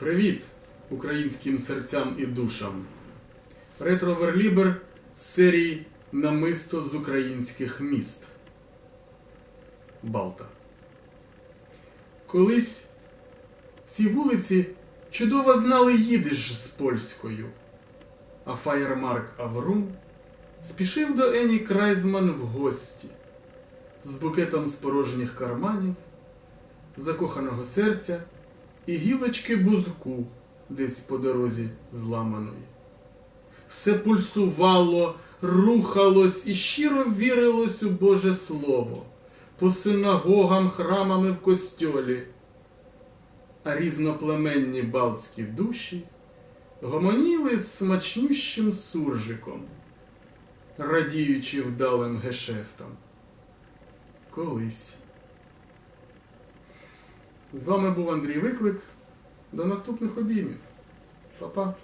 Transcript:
Привіт українським серцям і душам. Ретро Верлібер з серії Намисто з українських міст. Балта. Колись ці вулиці чудово знали їдиш з польською, а Фаєрмарк Аврум спішив до Ені Крайзман в гості з букетом з порожніх карманів, закоханого серця і гілочки бузку десь по дорозі зламаної. Все пульсувало, рухалось і щиро вірилось у Боже Слово, по синагогам, храмами в костьолі, а різноплеменні балтські душі гомоніли з смачнющим суржиком, радіючи вдалим гешефтам. Колись. З вами був Андрій Виклик. До наступних обіймів. Па-па.